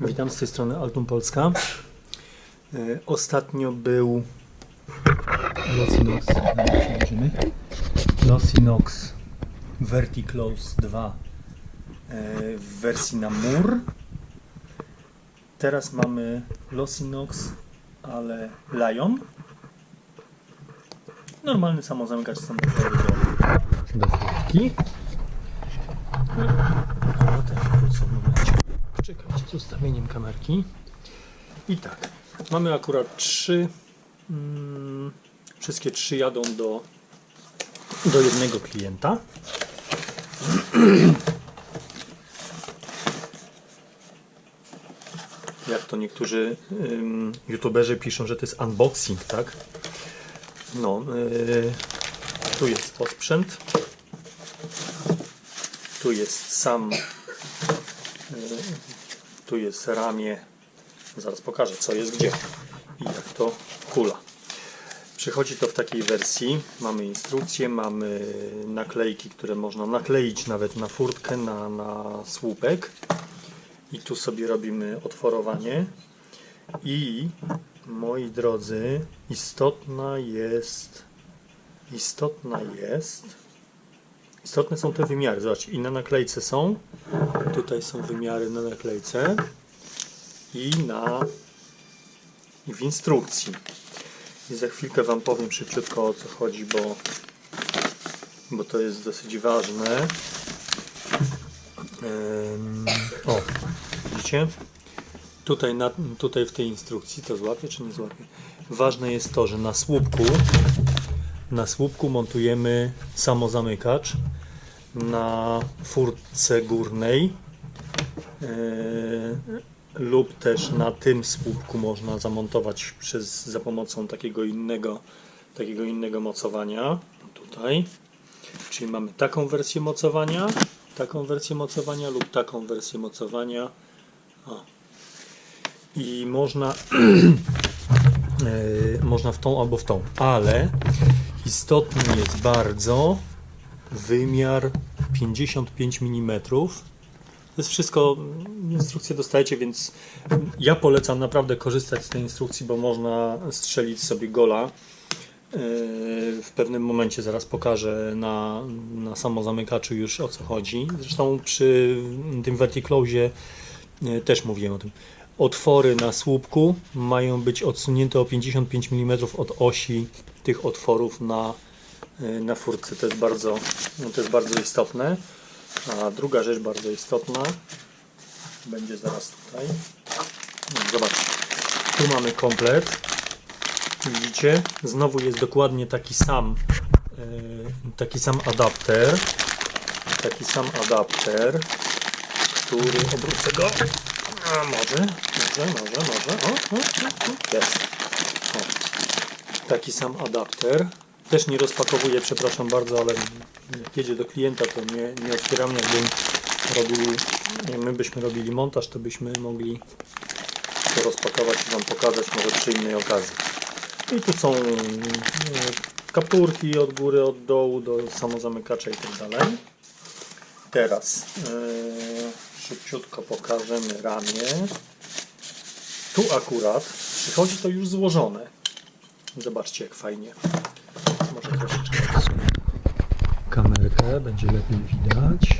Witam z tej strony Altum Polska. E, Ostatnio był Losinox. Losinox Verticlose 2 e, w wersji na mur. Teraz mamy Losinox, ale Lion. Normalny samozamykacz standardowy do, do. No, też wrócę w momencie. Czekajcie z ustawieniem kamerki. I tak, mamy akurat trzy. Mm, wszystkie trzy jadą do, do jednego klienta. Jak to niektórzy ym, youtuberzy piszą, że to jest unboxing, tak? No, yy, tu jest osprzęt. Tu jest sam tu jest ramię. Zaraz pokażę, co jest gdzie i jak to kula. Przychodzi to w takiej wersji. Mamy instrukcję, mamy naklejki, które można nakleić nawet na furtkę, na, na słupek. I tu sobie robimy otworowanie. I moi drodzy, istotna jest. Istotna jest. Istotne są te wymiary. Zobaczcie, i na naklejce są. Tutaj są wymiary na naklejce i na i w instrukcji. I za chwilkę Wam powiem szybciutko o co chodzi, bo, bo to jest dosyć ważne. Ym, o, widzicie? Tutaj, na, tutaj w tej instrukcji to złapie czy nie złapie? Ważne jest to, że na słupku na słupku montujemy samozamykacz na furtce górnej e, lub też na tym słupku można zamontować przez, za pomocą takiego innego, takiego innego mocowania. Tutaj. Czyli mamy taką wersję mocowania, taką wersję mocowania lub taką wersję mocowania. O. I można, e, można w tą albo w tą, ale istotny jest bardzo wymiar 55 mm. To jest wszystko, instrukcję dostajecie, więc ja polecam naprawdę korzystać z tej instrukcji, bo można strzelić sobie gola. Yy, W pewnym momencie zaraz pokażę na, na samozamykaczu już o co chodzi. Zresztą przy tym Verticlosie yy, też mówiłem o tym. Otwory na słupku mają być odsunięte o 55 mm od osi tych otworów na, na furtce. To jest bardzo, no to jest bardzo istotne. A druga rzecz bardzo istotna będzie zaraz tutaj. No, Zobaczcie. Tu mamy komplet. Widzicie? Znowu jest dokładnie taki sam yy, taki sam adapter. Taki sam adapter, który obrócę go. A może, może, może, może. O, o, o. jest. O. Taki sam adapter. Też nie rozpakowuję, przepraszam bardzo, ale jak jedzie do klienta, to nie, nie otwieram. Jakbym robił, my byśmy robili montaż, to byśmy mogli to rozpakować i Wam pokazać może przy innej okazji. I tu są e, kapturki od góry, od dołu do samozamykacza i tak dalej. Teraz e, szybciutko pokażemy ramię. Tu akurat przychodzi to już złożone. Zobaczcie jak fajnie. Kamerkę, będzie lepiej widać.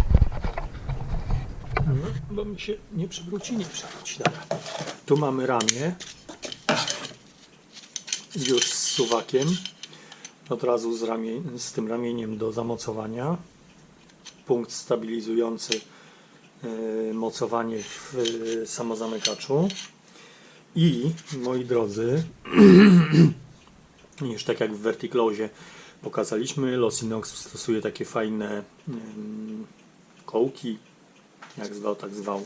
No, bo mi się nie przewróci, nie przewróci. Dobra. Tu mamy ramię już z suwakiem. Od razu z, ramie, z tym ramieniem do zamocowania. Punkt stabilizujący e, mocowanie w e, samozamykaczu. I moi drodzy, już tak jak w Verticlosie pokazaliśmy, Losinox stosuje takie fajne kołki, jak zwał, tak zwał,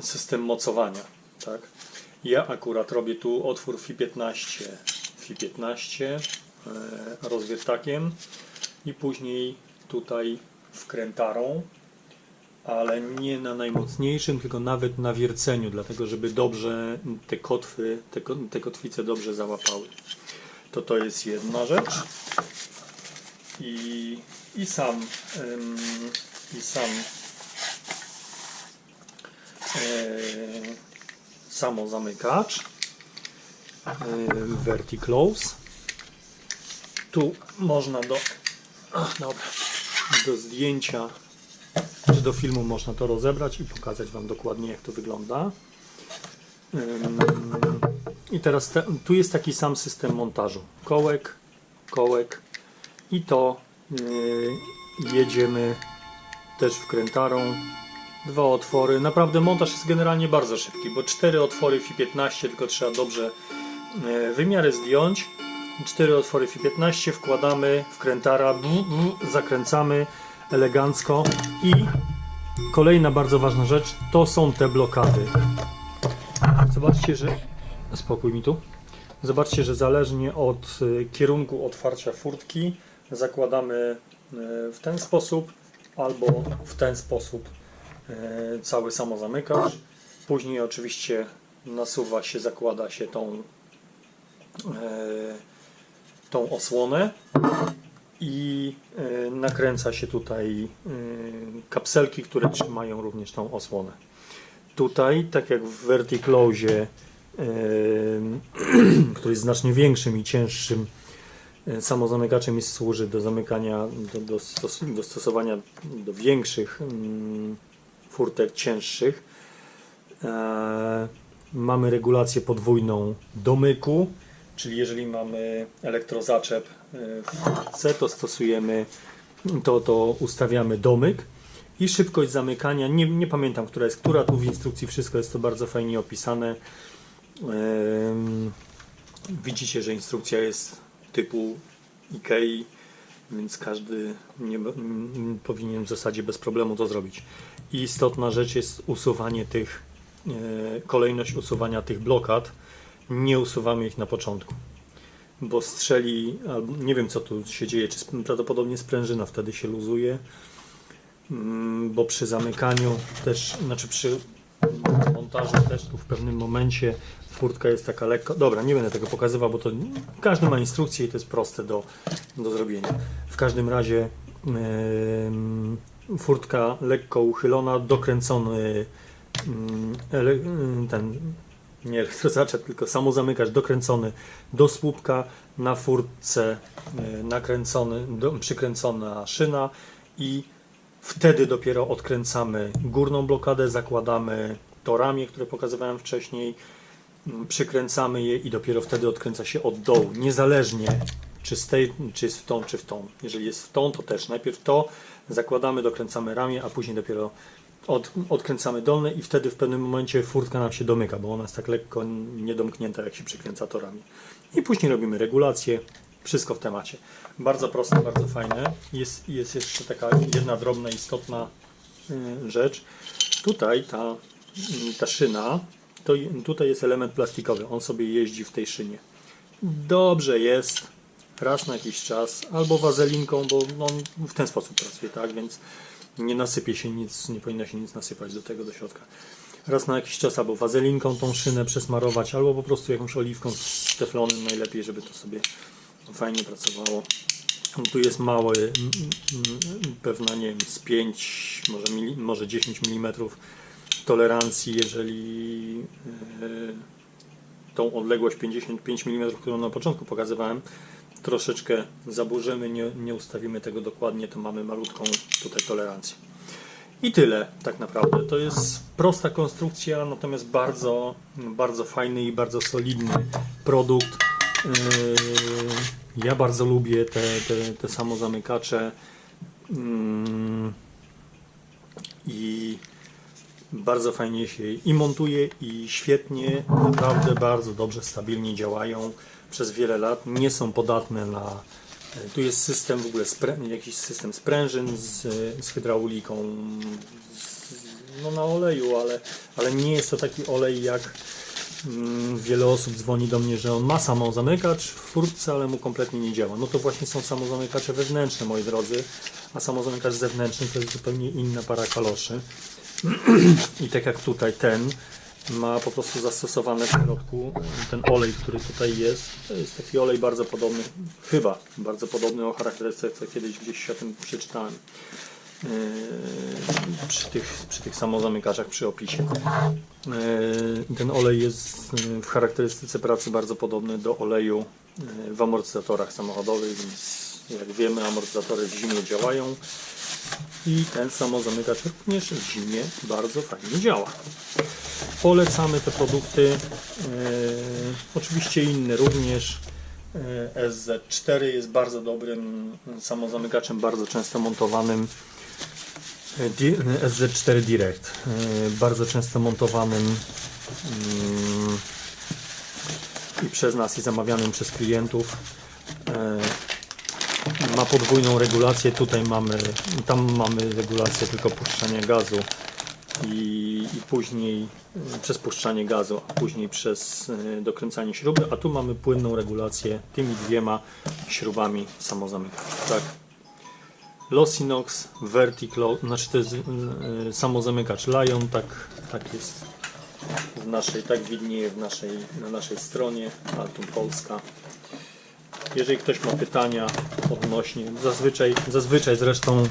system mocowania. Tak? Ja akurat robię tu otwór FI15, FI15 e, rozwiertakiem i później tutaj wkrętarą, ale nie na najmocniejszym, tylko nawet na wierceniu, dlatego żeby dobrze te kotwy, te, te kotwice dobrze załapały. To to jest jedna rzecz. I, i sam, ym, i sam samozamykacz e, Verticlose. Tu można do, ach, dobra, do zdjęcia czy do filmu można to rozebrać i pokazać Wam dokładnie jak to wygląda. Ym, I teraz te, tu jest taki sam system montażu. Kołek, kołek i to yy, jedziemy też wkrętarą. Dwa otwory. Naprawdę montaż jest generalnie bardzo szybki, bo cztery otwory FI15, tylko trzeba dobrze yy, wymiary zdjąć. Cztery otwory FI15 wkładamy wkrętara, bu, bu, zakręcamy elegancko i kolejna bardzo ważna rzecz to są te blokady. Zobaczcie, że spokój mi tu. Zobaczcie, że zależnie od y, kierunku otwarcia furtki zakładamy y, w ten sposób albo w ten sposób y, cały samozamykacz. Później oczywiście nasuwa się, zakłada się tą, tą osłonę i nakręca się tutaj kapselki, które trzymają również tą osłonę. Tutaj, tak jak w Verticlose, który jest znacznie większym i cięższym y, samozamykaczem i służy do zamykania, do, do, stos- do stosowania do większych mm, furtek cięższych. E, mamy regulację podwójną domyku, czyli jeżeli mamy elektrozaczep e, w C, to stosujemy, to, to ustawiamy domyk i szybkość zamykania, nie, nie pamiętam, która jest która, tu w instrukcji wszystko jest to bardzo fajnie opisane. Widzicie, że instrukcja jest typu IKEA, więc każdy nie, powinien w zasadzie bez problemu to zrobić. I istotna rzecz jest usuwanie tych, e, kolejność usuwania tych blokad. Nie usuwamy ich na początku, bo strzeli, albo nie wiem co tu się dzieje, czy prawdopodobnie sprężyna wtedy się luzuje, Mm, bo przy zamykaniu też, znaczy przy montażu też tu w pewnym momencie furtka jest taka lekko. Dobra, nie będę tego pokazywał, bo to każdy ma instrukcję i to jest proste do, do zrobienia. W każdym razie em, furtka lekko uchylona, dokręcony mm, ten nie elektrozaczep, tylko samozamykacz dokręcony do słupka, na furtce nakręcony, do, przykręcona szyna i Wtedy dopiero odkręcamy górną blokadę, zakładamy to ramię, które pokazywałem wcześniej, mm, przykręcamy je i dopiero wtedy odkręca się od dołu, niezależnie czy, z tej, czy jest w tą, czy w tą. Jeżeli jest w tą, to też najpierw to zakładamy, dokręcamy ramię, a później dopiero od, odkręcamy dolne i wtedy w pewnym momencie furtka nam się domyka, bo ona jest tak lekko niedomknięta, jak się przykręca to ramię. I później robimy regulację, wszystko w temacie. Bardzo proste, bardzo fajne. Jest, jest jeszcze taka jedna drobna, istotna y, rzecz. Tutaj ta, y, ta szyna, to tutaj jest element plastikowy. On sobie jeździ w tej szynie. Dobrze jest raz na jakiś czas, albo wazelinką, bo on w ten sposób pracuje, tak? Więc nie nasypie się nic, nie powinno się nic nasypać do tego, do środka. Raz na jakiś czas albo wazelinką tą szynę przesmarować, albo po prostu jakąś oliwką z teflonem najlepiej, żeby to sobie fajnie pracowało. Tu jest mały, pewna nie wiem, z 5, może, mili, może 10 mm tolerancji, jeżeli yy, tą odległość 55 mm, którą na początku pokazywałem, troszeczkę zaburzymy, nie, nie ustawimy tego dokładnie, to mamy malutką tutaj tolerancję. I tyle tak naprawdę. To jest prosta konstrukcja, natomiast bardzo, bardzo fajny i bardzo solidny produkt. Yy, Ja bardzo lubię te, te, te samozamykacze. Mm, I bardzo fajnie się i montuje i świetnie, naprawdę bardzo dobrze, stabilnie działają przez wiele lat. Nie są podatne na. Tu jest system w ogóle, jakiś system sprężyn z, z hydrauliką, z, no na oleju, ale, ale nie jest to taki olej jak wiele osób dzwoni do mnie, że on ma samozamykacz w furtce, ale mu kompletnie nie działa. No to właśnie są samozamykacze wewnętrzne, moi drodzy, a samozamykacz zewnętrzny to jest zupełnie inna para kaloszy. I tak jak tutaj ten ma po prostu zastosowane w środku ten olej, który tutaj jest. To jest taki olej bardzo podobny, chyba bardzo podobny o charakterystyce, kiedyś gdzieś o tym przeczytałem. Yy, przy tych, przy tych samozamykaczach przy opisie. Yy, Ten olej jest yy, w charakterystyce pracy bardzo podobny do oleju w amortyzatorach samochodowych, więc jak wiemy amortyzatory w zimie działają i ten samozamykacz również w zimie bardzo fajnie działa. Polecamy te produkty, oczywiście inne również. E, SZ4 jest bardzo dobrym samozamykaczem, bardzo często montowanym. E, Di- e, SZ4 Direct, e, bardzo często montowanym mm, i przez nas i zamawianym przez klientów. E, ma podwójną regulację. Tutaj mamy, tam mamy regulację tylko puszczania gazu i, i później y, przez puszczanie gazu, a później przez dokręcanie śruby, a tu mamy płynną regulację tymi dwiema śrubami samozamykacza. Tak? Losinox Verticlo, znaczy to jest y, y, samozamykacz Lion, tak, tak jest w naszej, tak widnieje w naszej, na naszej stronie Altum Polska. Jeżeli ktoś ma pytania odnośnie, zazwyczaj, zazwyczaj zresztą